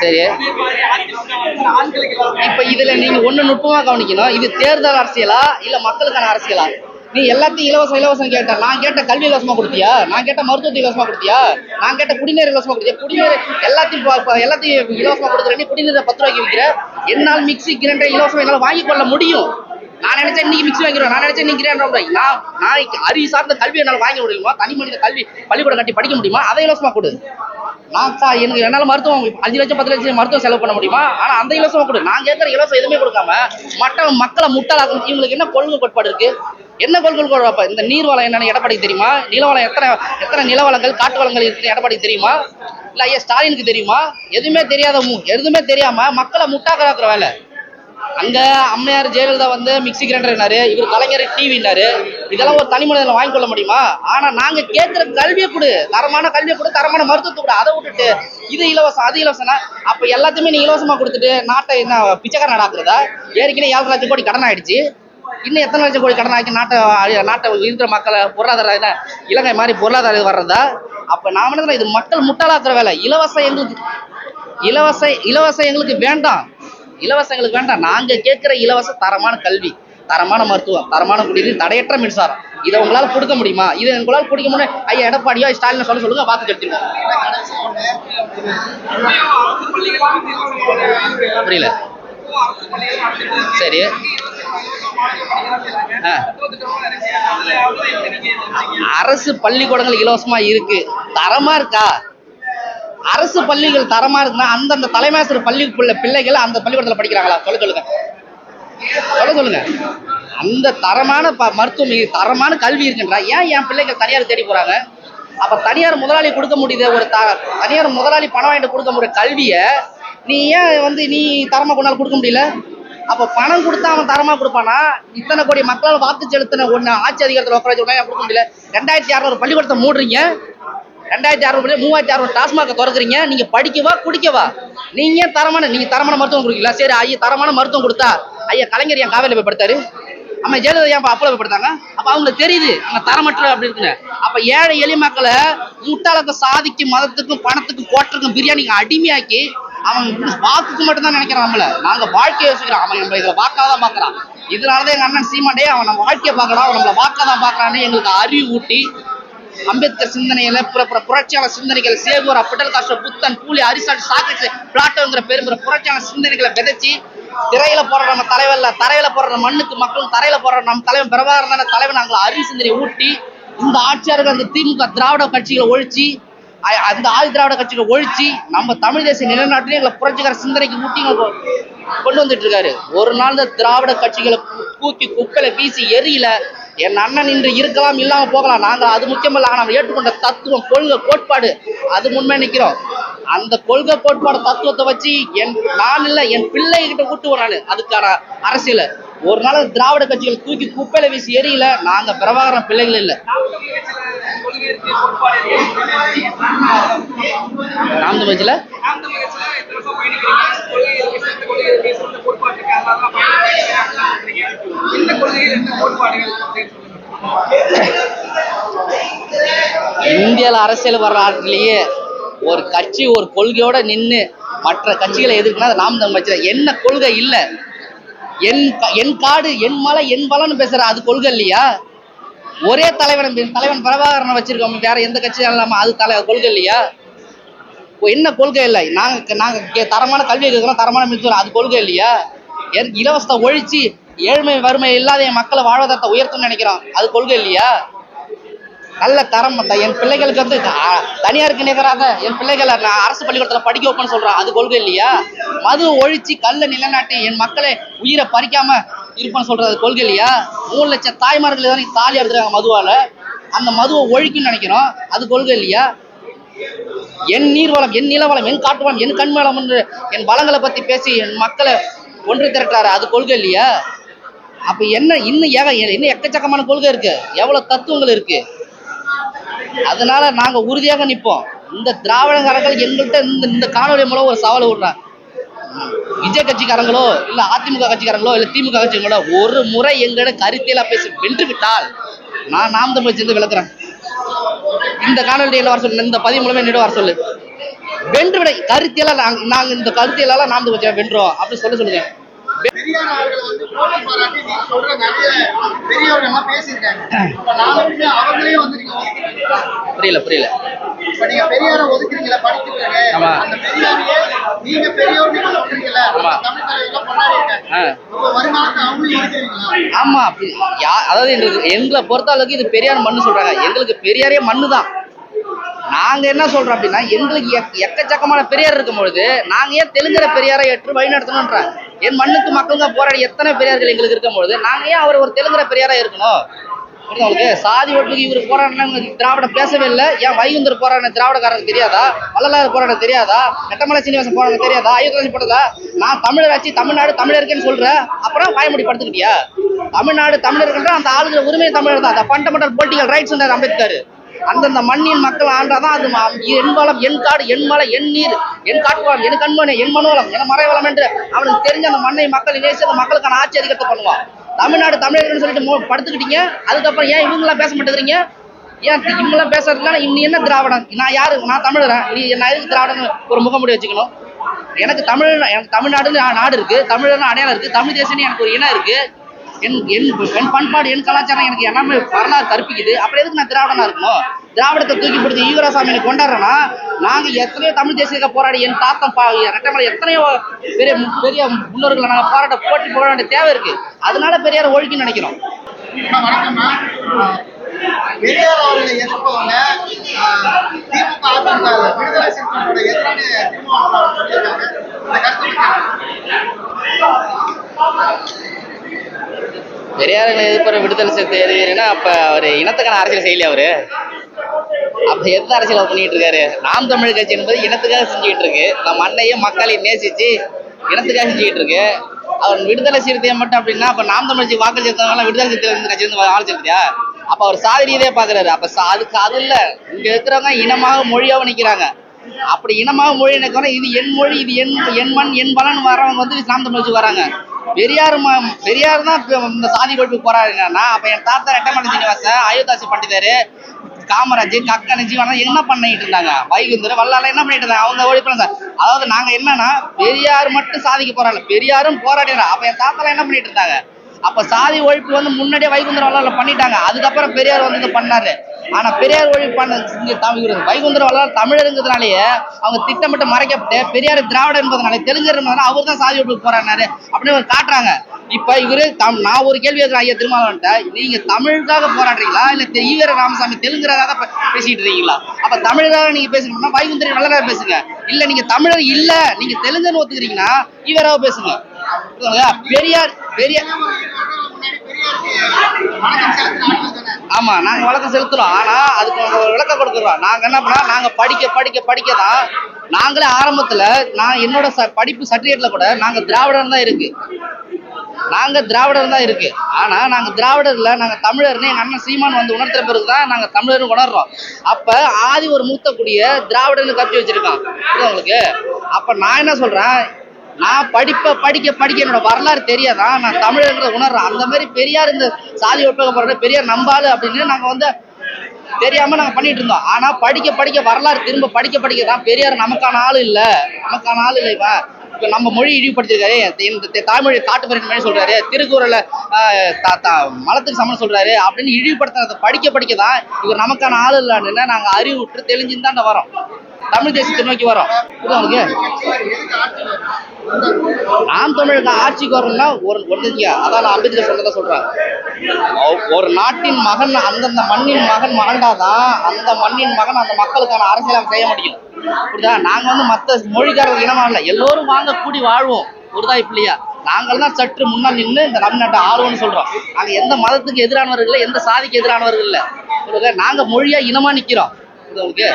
சரி. இப்ப இதுல நீங்க ஒண்ணு நுட்பமா கவனிக்கணும். இது தேர்தல் அரசியலா இல்ல மக்களுக்கான அரசியலா? நீ எல்லாத்தையும் இலவசம் இலவசம் கேட்ட நான் கேட்ட கல்வி இலவசமா கொடுத்தியா? நான் கேட்ட மருத்துவத்தை இலவசமா கொடுத்தியா? நான் கேட்ட குடிநீர் இலவசமா கொடுத்தியா? குடிநீர் எல்லாத்தையும் எல்லாத்தையும் இலவசமா கொடுக்குற நீ குடிநீரை பத்து ரூபாய்க்கு விற்கிற என்னால் மிக்ஸி கிரைண்டர் இலவசம் என்னால வாங்கிக் கொள்ள முடியும். நான் நினைச்சேன் இன்னைக்கு மிக்ஸி வாங்கிடுவேன். நான் நினைச்சேன் நீ கிரைண்டர் நான் நான் அறிவு சார்ந்த கல்வி என்னால் வாங்க முடியுமா? தனி மனித கல்வி பள்ளிக்கூடம் கட்டி படிக்க முடியுமா? அதை இலவசமா கொடு. நான் சார் எனக்கு என்னால் மருத்துவம் அஞ்சு லட்சம் பத்து லட்சம் மருத்துவம் செலவு பண்ண முடியுமா? ஆனா அந்த இலவசம் கொடு. நான் கேட்குற இலவசம் எதுவுமே கொடுக்காம மற்ற மக்களை முட்டாளாக இவங்களுக்கு என்ன கொள்கை கோட்பாடு இருக்கு? என்ன கொள்கை கோட்பாடு இந்த நீர் வளம் என்னென்னு எடப்பாடி தெரியுமா? நிலவளம் எத்தனை எத்தனை நிலவளங்கள் காட்டு வளங்கள் இருக்குன்னு எடப்பாடி தெரியுமா? இல்ல ஐயா ஸ்டாலினுக்கு தெரியுமா? எதுவுமே தெரியாத மு- எதுவுமே தெரியாம மக்களை முட்டாக்கிறாக்குற வேலை. அங்க அம்மையார் ஜெயலலிதா வந்து மிக்ஸி கிரைண்டர்னாரு இவர் கலைஞர் டிவினாரு இதெல்லாம் ஒரு தனி மனிதன் வாங்கி கொள்ள முடியுமா? ஆனா நாங்க கேட்குற கல்வியை கொடு. தரமான கல்வியை கொடு தரமான மருத்துவத்தை கொடு. அதை விட்டுட்டு இது இலவசம் அது இலவசம்னா அப்ப எல்லாத்தையுமே நீ இலவசமா கொடுத்துட்டு நாட்டை என்ன பிச்சைக்கார நாடாக்குறதா ஏற்கனவே ஏழு லட்சம் கோடி கடன் ஆயிடுச்சு. இன்னும் எத்தனை லட்சம் கோடி கடன் ஆக்கி நாட்டை நாட்டை இருக்கிற மக்களை பொருளாதார என்ன இலங்கை மாதிரி பொருளாதார இது வர்றதா? அப்ப நான் என்ன இது மக்கள் முட்டாளாக்குற வேலை. இலவசம் எங்களுக்கு இலவச இலவசம் எங்களுக்கு வேண்டாம். இலவசங்களுக்கு வேண்டாம். நாங்க கேட்கிற இலவச தரமான கல்வி தரமான மருத்துவம் தரமான குடிநீர் தடையற்ற மின்சாரம் இதை உங்களால கொடுக்க முடியுமா? இதை உங்களால கொடுக்க முடியும்? ஐயா எடப்பாடியோ ஸ்டாலின் சொல்ல சொல்லுங்க பார்த்து செலுத்திடுவோம் புரியல. சரி. அரசு பள்ளிக்கூடங்கள் இலவசமா இருக்கு. தரமா இருக்கா? அரசு பள்ளிகள் தரமா இருக்குன்னா அந்தந்த தலைமாசிரியர் பள்ளிக்குள்ள பிள்ளைகள் அந்த பள்ளிக்கூடத்துல படிக்கிறாங்களா? சொல்ல சொல்லுங்க. சொல்ல சொல்லுங்க. அந்த தரமான ப மருத்துவம் தரமான கல்வி இருக்குன்றா. ஏன் என் பிள்ளைகள் தனியார் தேடி போறாங்க? அப்ப தனியார் முதலாளி கொடுக்க முடியுது ஒரு த தனியார் முதலாளி பணம் வாங்கிட்டு கொடுக்க முடிய கல்வியை நீ ஏன் வந்து நீ தரமா கொண்டாலும் கொடுக்க முடியல? அப்ப பணம் கொடுத்தா அவன் தரமா கொடுப்பானா? இத்தனை கோடி மக்களால் வாக்கு செலுத்தின ஒண்ணு ஆட்சி அதிகாரத்தில் உட்கார வச்சு கொடுக்க முடியல. ரெண்டாயிரத்தி அறுநூறு பள்ளிக்கூடத்தை மூடுறீங்க. ரெண்டாயிரத்தி அறுநூறு மூவாயிரத்தி அறுநூறு டாஸ்மாக திறக்கிறீங்க. நீங்க படிக்கவா குடிக்கவா? நீங்க ஏன் தரமான நீங்க தரமான மருத்துவம் கொடுக்கல சரி ஐயா தரமான மருத்துவம் கொடுத்தா ஐயா கலைஞர் ஏன் காவேரியில் போய் படுத்தாரு. அம்மா ஜெயலலிதா ஏன் அப்பள போய் படுத்தாங்க? அப்ப அவங்களுக்கு தெரியுது அங்கே தரமற்ற அப்படி இருக்குன்னு. அப்ப ஏழை எளிய மக்களை முட்டாளக்க சாதிக்கு மதத்துக்கும் பணத்துக்கும் கோட்டருக்கும் பிரியாணிக்கு அடிமையாக்கி அவன் வாக்குக்கு மட்டும்தான் நினைக்கிறான் நம்மள. நாங்க வாழ்க்கையை யோசிக்கிறோம். அவன் நம்ம தான் பார்க்குறான். பாக்குறான் இதனாலதான் எங்கள் அண்ணன் சீமாண்டே அவன் நம்ம வாழ்க்கையை பார்க்கறான் அவன் நம்மள வாக்காதான் பார்க்குறான்னு எங்களுக்கு அறிவு ஊட்டி அம்பேத்கர் சிந்தனையில புற புரட்சியாளர் சிந்தனைகள் சேகூர் பிடல் காஸ்ட்ரோ புத்தன் பூலி அரிசாட் சாக்ரட்ஸ் பிளாட்டோங்கிற பெரும்புற புரட்சியாளர் சிந்தனைகளை விதைச்சி திரையில போற நம்ம தலைவர்ல தரையில போற மண்ணுக்கு மக்களும் தரையில போற நம்ம தலைவன் பிரபாகரனான தலைவன் நாங்கள் அறிவு சிந்தனை ஊட்டி இந்த ஆட்சியாளர்கள் அந்த திமுக திராவிட கட்சிகளை ஒழிச்சு அந்த ஆதி திராவிட கட்சிகளை ஒழிச்சு நம்ம தமிழ் தேசிய நிலைநாட்டிலே எங்களை புரட்சிகர சிந்தனைக்கு ஊட்டி கொண்டு வந்துட்டு இருக்காரு. ஒரு நாள் இந்த திராவிட கட்சிகளை கு- தூக்கி குப்பையில வீசி எரியல என் அண்ணன் இன்று இருக்கலாம் இல்லாம போகலாம். நாங்க அது முக்கியமல்ல ஆனா நம்ம ஏற்றுக்கொண்ட தத்துவம் கொள்கை கோட்பாடு அது முன்மே நிக்கிறோம் அந்த கொள்கை கோட்பாடு தத்துவத்தை வச்சு என் நான் இல்ல என் பிள்ளை கிட்ட கூட்டு வரானு அதுக்கான அரசியல. ஒரு நாள் திராவிட கட்சிகள் தூக்கி குப்பையில வீசி எரியல நாங்க பிரபாகரன் பிள்ளைகள் இல்ல. கொள்கை இருக்கு கோட்பாடு இருக்கு நாம் தமிழ்ச்சியில நாம் தமிழகத்துல இலவச பயணிக்கிறீங்க கொள்கை இருக்கு சிறந்த கொள்கை இருக்கு சிறந்த கோட்பாடு இருக்கு அதனால பயணிக்கிறீங்க இந்த கொள்கைகள் இந்த கோட்பாடுகள் அப்படின்னு சொல்லுங்க இந்தியாவில் அரசியல் வரலாற்றிலேயே ஒரு கட்சி ஒரு கொள்கையோட நின்று மற்ற கட்சிகளை எதிர்க்கணும் அது நாம் தமிழ் கட்சி என்ன கொள்கை இல்லை. என் க- என் காடு என் மலை என் பலன்னு பேசுற அது கொள்கை இல்லையா? ஒரே தலைவன் தலைவன் பிரபாகரனை வச்சிருக்கோம். வேற எந்த கட்சியும் இல்லாம அது தலை கொள்கை இல்லையா? என்ன கொள்கை இல்லை? நாங்க நாங்க தரமான கல்வி கேட்கிறோம் தரமான மின்சாரம் அது கொள்கை இல்லையா? என் இலவசத்தை ஒழிச்சு ஏழ்மை வறுமை இல்லாத என் மக்களை வாழ்வாதாரத்தை உயர்த்தணும்னு நினைக்கிறோம். அது கொள்கை இல்லையா? நல்ல தரம் த- என் பிள்ளைகளுக்கு வந்து த- தனியாருக்கு நிகராக என் பிள்ளைகளை நான் அரசு பள்ளிக்கூடத்தில் படிக்க வைப்பேன்னு சொல்கிறேன் அது கொள்கை இல்லையா? மது ஒழிச்சு கல்லை நிலைநாட்டி என் மக்களை உயிரை பறிக்காம இருப்பேன்னு சொல்கிறது அது கொள்கை இல்லையா? மூணு லட்சம் தாய்மார்கள் தானே தாலி எடுத்துருக்காங்க மதுவால். அந்த மதுவை ஒழிக்கும்னு நினைக்கிறோம். அது கொள்கை இல்லையா? என் நீர்வளம் என் நிலவளம் என் காட்டு வளம் என் கண் வளம் என்று என் வளங்களை பற்றி பேசி என் மக்களை ஒன்று திரட்டாரு அது கொள்கை இல்லையா? அப்போ என்ன இன்னும் ஏக இன்னும் எக்கச்சக்கமான கொள்கை இருக்குது எவ்வளோ தத்துவங்கள் இருக்குது அதனால நாங்க உறுதியாக நிற்போம். இந்த திராவிடக்காரர்கள் எங்கள்கிட்ட இந்த இந்த காணொலி மூலம் ஒரு சவால் விடுறாங்க. விஜய் கட்சிக்காரங்களோ இல்ல அதிமுக கட்சிக்காரங்களோ இல்ல திமுக கட்சிகளோ ஒரு முறை எங்களிடம் கருத்தியலா பேசி வென்று விட்டால் நான் நாம் தமிழ் சேர்ந்து விளக்குறேன். இந்த காணொலி வர சொல்லு இந்த பதிவு மூலமே என்னிடம் வர சொல்லு. வென்று விட கருத்தியெல்லாம் நாங்க நாங்க இந்த கருத்தியெல்லாம் நாம் கொஞ்சம் வென்றோம் அப்படின்னு சொல்ல சொல்லுங்க. புரியல புரியல. பெரியார ஒதுக்குறீங்களா படிக்கிறீங்க ஆமா. நீங்க சொல்றீங்கல்ல. தமிழ் தலைவர்கள் ஆமா யா அதாவது எங்களுக்கு எங்களை பொறுத்த அளவுக்கு இது பெரியார் மண்ணு சொல்றாங்க. எங்களுக்கு பெரியாரே மண்ணு தான். நாங்க என்ன சொல்றோம் அப்படின்னா எங்களுக்கு எக்க- எக்கச்சக்கமான பெரியார் இருக்கும் பொழுது நாங்க ஏன் தெலுங்கர பெரியாரை ஏற்று வழிநடத்தணும்ன்ற என் மண்ணுக்கு மக்களுங்க போராடி எத்தனை பெரியார்கள் எங்களுக்கு இருக்கும்போது நாங்கள் நாங்க ஏன் அவர் ஒரு தெலுங்குற பெரியாரா இருக்கணும்? உங்களுக்கு? சாதி ஒட்டுக்கு இவர் போராடினா திராவிட பேசவே இல்லை. ஏன் வைகுந்தர் போராடின திராவிடக்காரருக்கு தெரியாதா? வள்ளலார் போராட தெரியாதா? நெட்டமலை சீனிவாசன் போராட தெரியாதா? ஐயோ போட்டதா? நான் தமிழர் ஆச்சு தமிழ்நாடு தமிழருக்குன்னு சொல்றேன். அப்புறம் வாய்மொழி படுத்துக்கிட்டியா? தமிழ்நாடு தமிழர்கள் அந்த ஆளுகிற உரிமை தமிழர் தான். அந்த ஃபண்டமெண்டல் பொலிட்டிக்கல் ரைட்ஸ் அம்பேத்கர். அந்தந்த மண்ணின் மக்கள் ஆண்டாதான் அது என் வளம் என் காடு என் மலை என் நீர் என் காட்டுவளம் என் கண்மனை என் மனோவளம் என மறைவளம் என்று அவனுக்கு தெரிஞ்ச அந்த மண்ணை மக்கள் நேசி அந்த மக்களுக்கான ஆட்சி அதிகத்தை பண்ணுவான். தமிழ்நாடு தமிழர்கள்னு சொல்லிட்டு படுத்துக்கிட்டீங்க. அதுக்கப்புறம் ஏன் இவங்களாம் பேச மாட்டேங்கிறீங்க? ஏன் இவங்களாம் பேசுறதுனால நீ என்ன திராவிடம்? நான் யாரு? நான் தமிழரன் நீ நான் எதுக்கு திராவிடம் ஒரு முகமுடி வச்சுக்கணும். எனக்கு தமிழ் எனக்கு தமிழ்நாடுன்னு நாடு இருக்கு தமிழர்னு அடையாளம் இருக்கு தமிழ் தேசம்னு எனக்கு ஒரு இனம் இருக்கு. என் என் என் பண்பாடு என் கலாச்சாரம் எனக்கு எல்லாமே வரலாறு கற்பிக்குது. அப்புறம் எதுக்கு நான் திராவிடனா இருக்கணும்? திராவிடத்தை தூக்கி பிடிச்சி ஈவராசாமி கொண்டாடுறேன்னா நாங்க எத்தனையோ தமிழ் தேசிய போராடி என் தாத்தம் பா ரெட்டமலை எத்தனையோ பெரிய பெரிய முன்னோர்களை நாங்க போராட்ட போட்டி போட வேண்டிய தேவை இருக்கு. அதனால பெரியார் ஒழுக்கி நினைக்கிறோம். பெரியார் அவர்களை எதிர்ப்பவங்க திமுக அதிமுக விடுதலை சிறுத்தைகளோட எதிரான அவர் சொல்லியிருக்காங்க இந்த கருத்து பத்தி பெரியார்களை எதிர்ப்பு விடுதலை சேர்த்து எதுனா அப்போ அவர் இனத்துக்கான அரசியல் செய்யலையா அவர்? அப்போ எந்த அரசியல் அவர் பண்ணிட்டு இருக்காரு? நாம் தமிழ் கட்சி என்பது இனத்துக்காக செஞ்சுக்கிட்டு இருக்கு. நம்ம மண்ணையும் மக்களையும் நேசிச்சு இனத்துக்காக செஞ்சுக்கிட்டு இருக்கு. அவர் விடுதலை சிறுத்தையை மட்டும் அப்படின்னா அப்ப நாம் தமிழ் கட்சி வாக்கு சேர்த்தவங்களாம் விடுதலை சிறுத்தை இருந்து கட்சி இருந்து ஆள் செலுத்தியா அப்ப அவர் சாதி ரீதியா பாக்குறாரு. அப்ப அதுக்கு அது இல்ல. இங்க இருக்கிறவங்க இனமாக மொழியாக நிக்கிறாங்க. அப்படி இனமாக மொழி நினைக்கிறோம் இது என் மொழி இது என் என் மண் என் பலன் வரவங்க வந்து நாம் தமிழ் வராங்க. பெரியார் பெரியார் தான் இந்த சாதி கொழுப்பு போறாருங்கன்னா அப்ப என் தாத்தா ரெட்டமலை சீனிவாசன் அயோத்தாசி பண்டிதர் காமராஜ் கக்கன் ஜீவனா என்ன பண்ணிட்டு இருந்தாங்க? வைகுந்தர் வல்லால என்ன பண்ணிட்டு இருந்தாங்க? அவங்க ஒழிப்புல சார் அதாவது நாங்க என்னன்னா பெரியார் மட்டும் சாதிக்க போறாங்க. பெரியாரும் போராடினா அப்ப என் தாத்தாலாம் என்ன பண்ணிட்டு இருந்தாங்க? அப்ப சாதி ஒழிப்பு வந்து முன்னாடியே வைகுந்தர் வல்லால பண்ணிட்டாங்க. அதுக்கப்புறம் பெரியார் வந்து இது பண்ணாரு. ஆனா பெரியார் ஒழிப்பு பண்ண தமிழ் வைகுந்தர் வல்லால தமிழருங்கிறதுனாலேயே அவங்க திட்டமிட்டு மறைக்கப்பட்டு பெரியார் திராவிட என்பதனால தெலுங்கர் என்பதனால அவர் தான் சாதி விட்டு போராடினாரு அப்படின்னு காட்டுறாங்க. இப்ப இவரு தம் நான் ஒரு கேள்வி கேட்கிறேன் ஐயா திருமாவளவன்ட்ட. நீங்க தமிழுக்காக போராடுறீங்களா? இல்ல ஈவர ராமசாமி தெலுங்குறதாக பேசிட்டு இருக்கீங்களா? அப்ப தமிழுக்காக நீங்க பேசணும்னா வைகுந்தரி நல்லதாக பேசுங்க. இல்ல நீங்க தமிழர் இல்ல நீங்க தெலுங்குன்னு ஒத்துக்கிறீங்கன்னா ஈவராக பேசுங்க. பெரியார் பெரியார். ஆமா நாங்க வழக்கம் செலுத்துறோம். ஆனா அதுக்கு நாங்க ஒரு விளக்கம் கொடுக்குறோம் நாங்க என்ன பண்ணா நாங்க படிக்க படிக்க படிக்க தான் நாங்களே ஆரம்பத்துல நான் என்னோட ச- படிப்பு சர்டிஃபிகேட்ல கூட நாங்க திராவிடர் தான் இருக்கு. நாங்க திராவிடர் தான் இருக்கு. ஆனா நாங்க திராவிடர்ல நாங்க தமிழர்னு எங்க அண்ணன் சீமான் வந்து உணர்த்துற பிறகு தான் நாங்க தமிழர்னு உணர்றோம். அப்ப ஆதி ஒரு மூத்தக்கூடிய திராவிடர்னு கத்தி வச்சிருக்கான். உங்களுக்கு? அப்ப நான் என்ன சொல்றேன்? நான் படிப்ப படிக்க படிக்க என்னோட வரலாறு தெரியாதான் நான் தமிழ்ன்றத உணர்றேன். அந்த மாதிரி பெரியார் இந்த சாதி ஒப்பக போற பெரியார் நம்பாளு அப்படின்னு நாங்க வந்து தெரியாம நாங்க பண்ணிட்டு இருந்தோம். ஆனா படிக்க படிக்க வரலாறு திரும்ப படிக்க படிக்க தான் பெரியார் நமக்கான ஆள் இல்ல. நமக்கான ஆள் இல்ல இவன். நம்ம மொழி இழிவுபடுத்திருக்காரு இந்த தாய்மொழி காட்டு மாதிரி சொல்றாரு. திருக்குறளை ஆஹ், தா- தா- மலத்துக்கு சமன் சொல்றாரு அப்படின்னு இழிவுபடுத்துறத படிக்க படிக்க தான் இவர் நமக்கான ஆள் இல்லைன்னு நாங்க அறிவு விட்டு தெளிஞ்சுன்னு தான் வரோம். தமிழ் தேசத்தை நோக்கி வரோம். புரியுதா உங்களுக்கு? நாம் தமிழுக்கு ஆட்சிக்கு வரணும்னா ஒரு ஒன்றுங்க அதான் நான் அம்பேத்கர் சொன்னதை சொல்றேன். ஒ- ஒரு நாட்டின் மகன் அந்தந்த மண்ணின் மகன் ஆண்டாதான் அந்த மண்ணின் மகன் அந்த மக்களுக்கான அரசியல் செய்ய முடியும். புரியுதா நாங்க வந்து மத்த மொழிக்காரர்கள் இனமா இல்லை. எல்லோரும் வாங்க கூடி வாழ்வோம். புரிதா இப்படியா? நாங்கள் தான் சற்று முன்னால் நின்று இந்த தமிழ்நாட்டை ஆளுவோம்னு சொல்றோம். நாங்கள் எந்த மதத்துக்கு எதிரானவர்கள் இல்லை எந்த சாதிக்கு எதிரானவர்கள் இல்லை. புரியுதா? நாங்க மொழியா இனமா நிக்கிறோம். உங்களுக்கு?